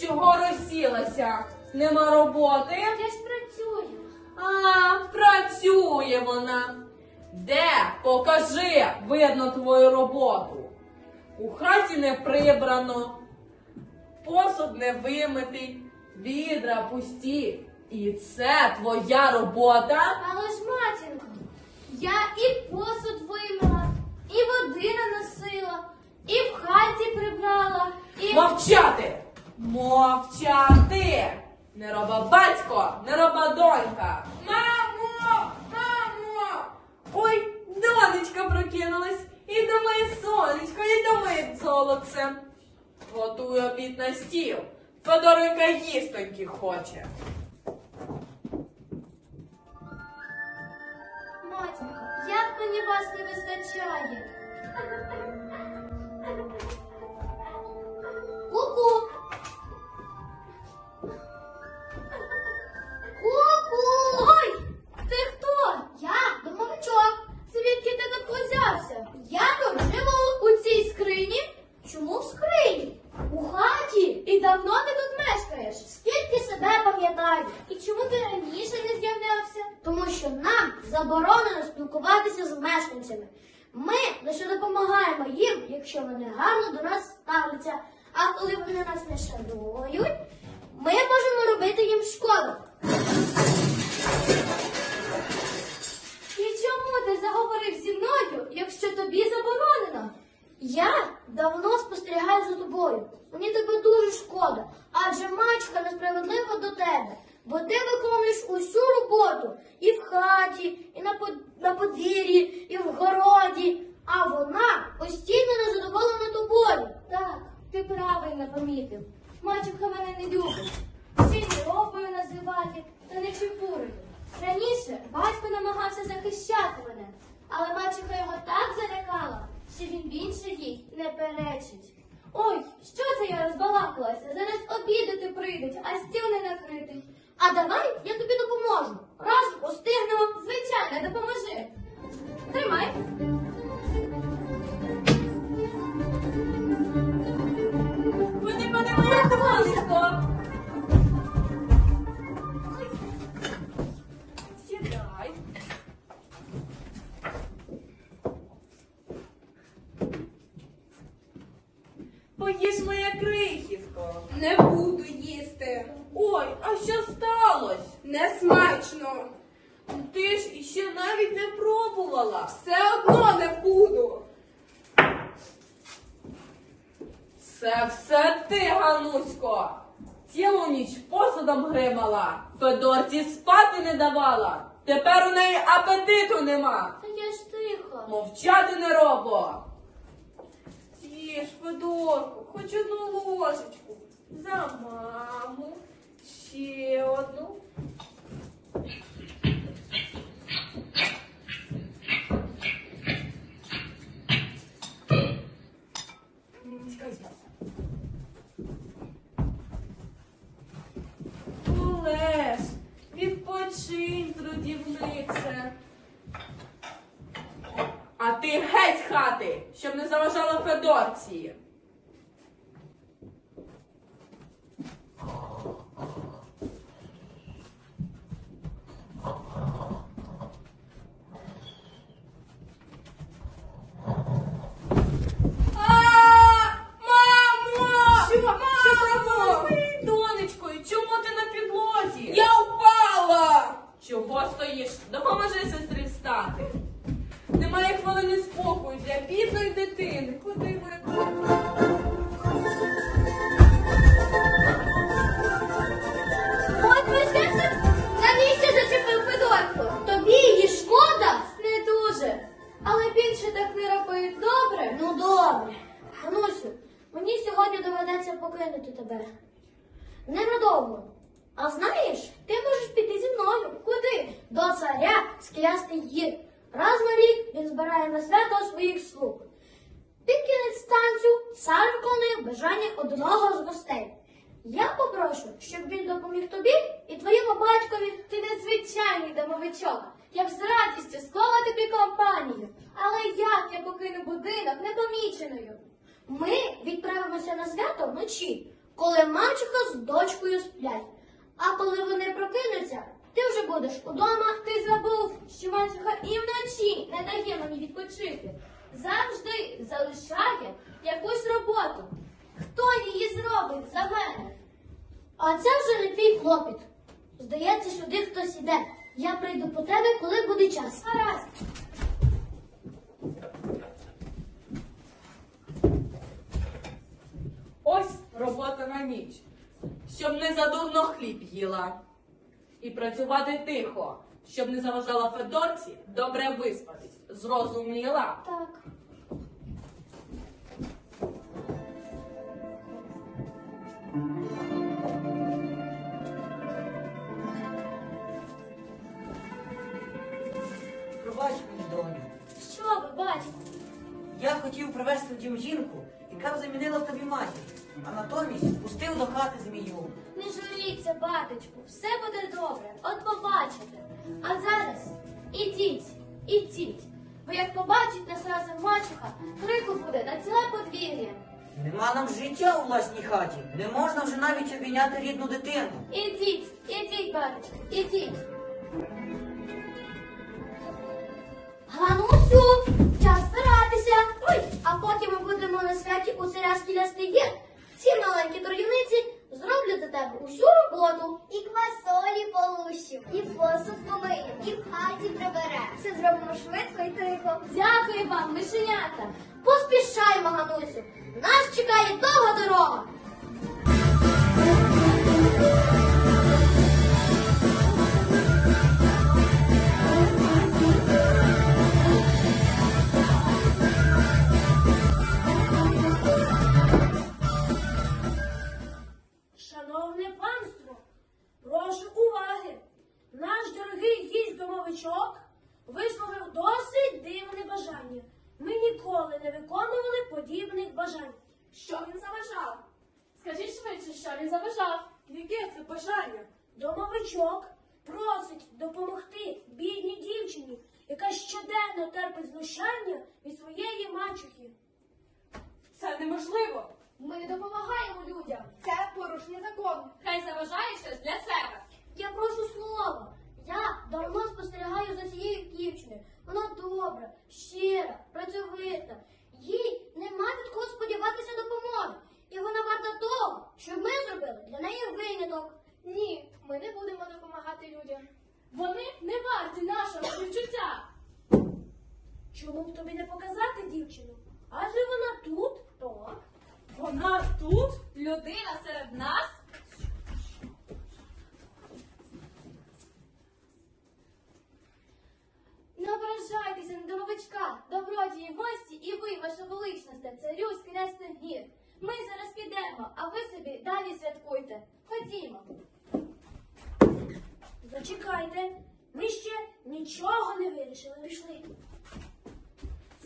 Чого розсілася? Нема роботи? Я ж працюю. А, працює вона. Де? Покажи, видно твою роботу. У хаті не прибрано, посуд не вимитий, відра пусті. І це твоя робота? Але ж, матінко, я і посуд вимила, і води наносила, хаті прибрала, і. Мовчати! Мовчати! Не роба батько, не роба донька. Мамо! Мамо! Ой, донечка прокинулась. І до моє сонечко, і до моє золоце. Готую обід на стіл. Федорика їстоньки хоче. Матінко, як мені вас не вистачає? І давно ти тут мешкаєш? Скільки себе пам'ятаю? І чому ти раніше не з'являвся? Тому що нам заборонено спілкуватися з мешканцями. Ми лише допомагаємо їм, якщо вони гарно до нас ставляться. А коли вони нас не шанують, ми можемо робити їм шкоду. І чому ти заговорив зі мною, якщо тобі заборонено? Я давно спостерігаю за тобою. Мені тебе дуже шкода, адже мачка несправедлива до тебе, бо ти виконуєш усю роботу і в хаті, і на, подвір'ї, і в городі, а вона постійно незадоволена тобою. Так, ти правильно помітив. Мачуха мене не любить. Сіньоропою називати та не чепурою. Раніше батько намагався захищати мене, але мачуха його так залякала, що він більше їй не перечить. Ой, що це я розбалакалася? Зараз обідати прийдуть, а стіл не накритий. А давай я Поїж моє крихітко. Не буду їсти. Ой, а що сталося? Не смачно. Ти ж іще навіть не пробувала. Все одно не буду. Це все ти, Ганусько. Цілу ніч посудом гримала, Федорці спати не давала. Тепер у неї апетиту нема. Та я ж тихо. Мовчати не робо. З'їж, Федорку, хоч одну ложечку. За маму. Ще одну. З хати, щоб не заважала Федорці. А знаєш, ти можеш піти зі мною. Куди? До царя склястий гір. Раз на рік він збирає на свято своїх слуг. Під кінець танцю цар виконує бажання одного з гостей. Я попрошу, щоб він допоміг тобі і твоєму батькові. Ти незвичайний домовичок. Я б з радістю склала тобі компанію. Але як я покину будинок непоміченою. Ми відправимося на свято вночі, коли мамчика з дочкою сплять. А коли вони прокинуться, ти вже будеш удома. Ти забув, що мачеха і вночі не дає мені відпочити. Завжди залишає якусь роботу. Хто її зробить за мене? А це вже не твій клопіт. Здається, сюди хтось іде. Я прийду по тебе, коли буде час. Гаразд. Ось робота на ніч. Щоб не задурно хліб їла. І працювати тихо, щоб не заважала Федорці добре виспатись. Зрозуміла? Так. Пробач мені, доню. Що ви бачите? Я хотів привезти в дім жінку, яка б замінила в тобі матір, а натомість пустив до хати змію. Не журіться, батечку, все буде добре, от побачите. А зараз ідіть, ідіть. Бо як побачить нас разом мачуха, крику буде на ціле подвір'я. Нема нам життя у власній хаті. Не можна вже навіть обійняти рідну дитину. Ідіть, ідіть, батечку, ідіть. Тихо. Дякую вам, мишенята. Поспішаймо, Ганусю. Нас чекає довга дорога. Шановне панство, прошу уваги. Наш дорогий гість домовичок висловив досить дивне бажання. Ми ніколи не виконували подібних бажань. Що він заважав? Скажіть швидше, що він заважав? Яке це бажання? Домовичок просить допомогти бідній дівчині, яка щоденно терпить знущання від своєї мачухи. Це неможливо. Ми допомагаємо людям. Це порушення закону. Хай заважає щось для себе. Я прошу слова. Я давно спостерігаю за цією дівчиною. Вона добра, щира, працьовита. Їй нема від кого сподіватися допомоги. І вона варта того, щоб ми зробили для неї виняток. Ні, ми не будемо допомагати людям. Вони не варті нашого співчуття. Чому б тобі не показати дівчину? Адже вона тут, так. Вона тут? Людина серед нас? Не ображайтеся на домовичка, добродії гості і ви, ваша величність, царю з князь гір. Ми зараз підемо, а ви собі далі святкуйте. Ходімо. Зачекайте, ми ще нічого не вирішили. Пішли.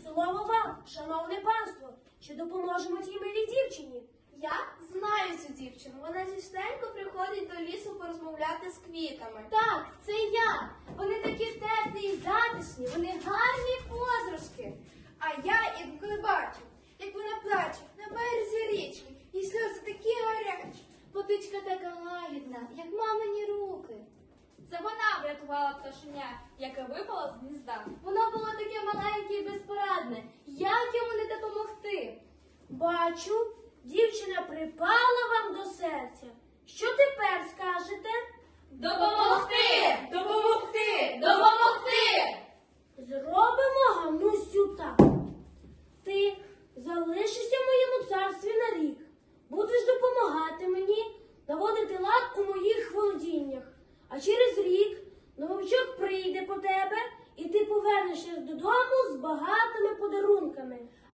Слово вам, шановне панство, що допоможемо тій милій дівчині. Я знаю цю дівчину. Вона частенько приходить до лісу порозмовляти з квітами. Так, це я. Вони такі теплі і затишні, вони гарні позрушки. А я інколи бачу, як вона плаче на березі річки, і сльози такі гарячі. Водичка така лагідна, як мамині руки. Врятувала пташеня, яке випало з гнізда. Воно було таке маленьке і безпорадне. Як йому не допомогти? Бачу, дівчина припала вам до серця. Що тепер скажете? Допомогти! Допомогти! Допомогти!